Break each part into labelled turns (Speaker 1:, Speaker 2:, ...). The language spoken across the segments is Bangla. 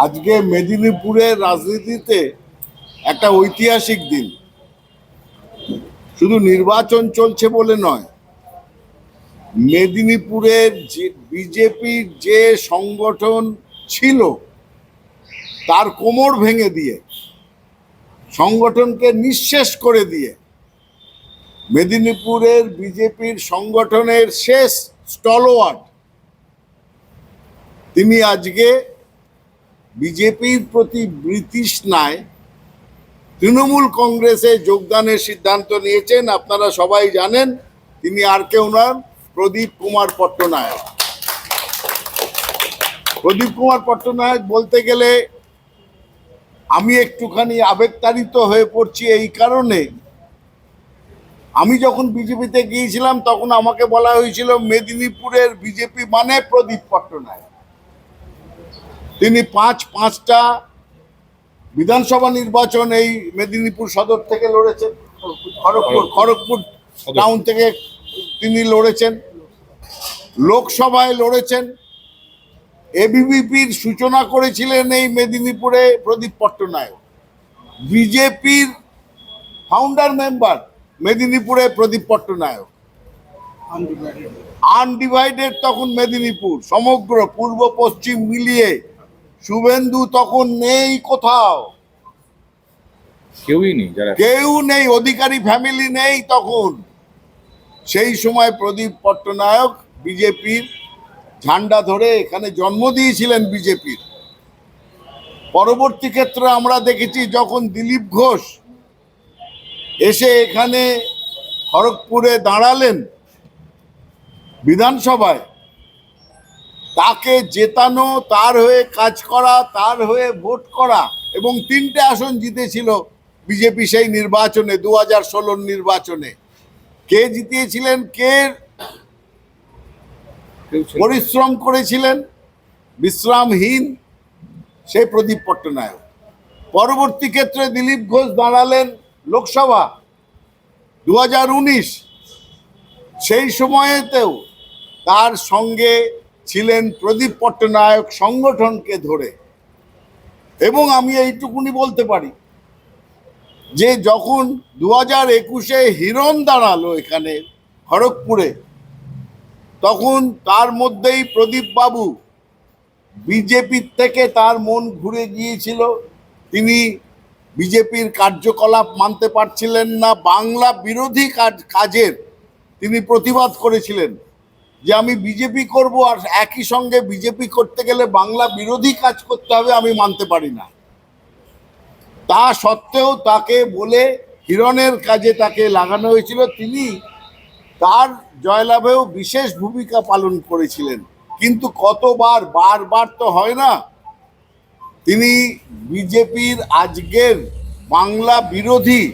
Speaker 1: আজকে মেদিনীপুরের রাজনীতিতে একটা ঐতিহাসিক দিন। শুধু নির্বাচন চলছে বলে নয়, মেদিনীপুরের যে বিজেপির যে সংগঠন ছিল, তার কোমর ভেঙে দিয়ে, সংগঠনকে নিঃশেষ করে দিয়ে, মেদিনীপুরের বিজেপির সংগঠনের শেষ স্টলওয়ার্ড, তিনি আজকে বিজেপির প্রতি বৃতৃষ্ণায় তৃণমূল কংগ্রেসে যোগদানের সিদ্ধান্ত নিয়েছেন, আপনারা সবাই জানেন, তিনি আর কেউ নন, প্রদীপ কুমার পট্টনায়ক। প্রদীপ কুমার পট্টনায়ক বলতে গেলে, আমি একটুখানি আবেগতাড়িত হয়ে পড়ছি এই কারণে। আমি যখন বিজেপিতে গিয়েছিলাম, তখন আমাকে বলা হয়েছিল, মেদিনীপুরের বিজেপি মানে প্রদীপ পট্টনায়ক। তিনি পাঁচ পাঁচটা বিধানসভা নির্বাচন এই মেদিনীপুর সদর থেকে লড়েছেন। খড়গপুর খড়গপুর টাউন থেকে। তিনি লড়েছেন। লোকসভায় লড়েছেন। এবিভিপির সূচনা করেছিলেন এই মেদিনীপুরে প্রদীপ পট্টনায়ক। বিজেপির ফাউন্ডার মেম্বার মেদিনীপুরে প্রদীপ পট্টনায়ক। আনডিভাইডেড তখন মেদিনীপুর সমগ্র পূর্ব পশ্চিম মিলিয়ে শুভেন্দু তখন নেই কোথাও।
Speaker 2: কেউই নেই যারা
Speaker 1: কেউ নেই অধিকারী ফ্যামিলি নেই তখন। সেই সময় প্রদীপ পট্টনায়ক বিজেপির ঝান্ডা ধরে এখানে জন্ম দিয়েছিলেন বিজেপির। পরবর্তী ক্ষেত্রে আমরা দেখেছি যখন দিলীপ ঘোষ এসে এখানে খড়গপুরে দাঁড়ালেন বিধানসভায় তাকে জেতানো, তার হয়ে কাজ করা, তার হয়ে ভোট করা এবং তিনটে আসন জিতেছিল বিজেপি সেই নির্বাচনে দু হাজার ষোলোর নির্বাচনে। কে জিতিয়েছিলেন? কে। পরিশ্রম করেছিলেন? বিশ্রামহীন সেই প্রদীপ পট্টনায়ক। পরবর্তী ক্ষেত্রে দিলীপ ঘোষ দাঁড়ালেন লোকসভা। দু হাজার উনিশ সেই সময়েতেও তার সঙ্গে ছিলেন প্রদীপ পট্টনায়ক সংগঠনকে ধরে। এবং আমি এইটুকুনি বলতে পারি যে যখন দু হাজার একুশে হিরণ দাঁড়াল এখানে খড়গপুরে, তখন তার মধ্যেই প্রদীপ বাবু বিজেপির থেকে তার মন ঘুরে গিয়েছিল। তিনি বিজেপির কার্যকলাপ মানতে পারছিলেন না, বাংলা বিরোধী কাজ কাজের তিনি প্রতিবাদ করেছিলেন। যে আমি বিজেপি করব আর একই সঙ্গে বিজেপি করতে গেলে বাংলা বিরোধী কাজ করতে হবে আমি মানতে পারি না। তা সত্ত্বেও তাকে বলে হিরণের কাজে তাকে লাগানো হয়েছিল। তিনি তার জয়লাভেও বিশেষ ভূমিকা পালন করেছিলেন। কিন্তু কতবার, বারবার তো হয় না। তিনি বিজেপির আজকের বাংলা বিরোধী,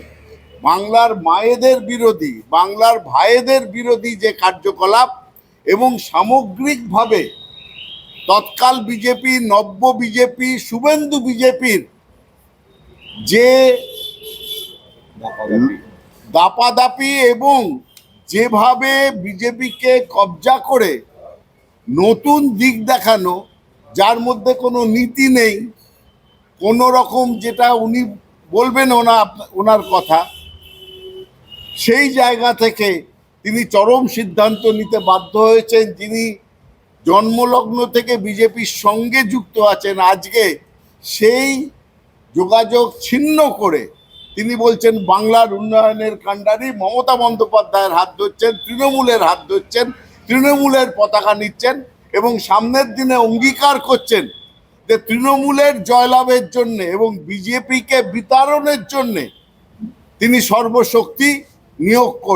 Speaker 1: বাংলার মায়েদের বিরোধী, বাংলার ভাইয়েদের বিরোধী যে কার্যকলাপ এবং সামগ্রিকভাবে তৎকাল বিজেপি, নব্য বিজেপি, শুভেন্দু বিজেপির যে
Speaker 2: দাপাদাপি।
Speaker 1: এবং যেভাবে বিজেপিকে কবজা করে নতুন দিক দেখানো, যার মধ্যে কোনো নীতি নেই, কোনো রকম যেটা উনি বলবেন ওনা, ওনার কথা, সেই জায়গা থেকে তিনি চরম সিদ্ধান্ত নিতে বাধ্য হয়েছেন। যিনি জন্মলগ্ন থেকে বিজেপির সঙ্গে যুক্ত আছেন আজকে, সেই যোগাযোগ ছিন্ন করে তিনি বলছেন, বাংলার উন্নয়নের কাণ্ডারি মমতা বন্দ্যোপাধ্যায়ের হাত ধরছেন, তৃণমূলের হাত ধরছেন, তৃণমূলের পতাকা নিচ্ছেন এবং সামনের দিনে অঙ্গীকার করছেন যে তৃণমূলের জয়লাভের জন্যে এবং বিজেপিকে বিতাড়নের জন্যে তিনি সর্বশক্তি নিয়োগ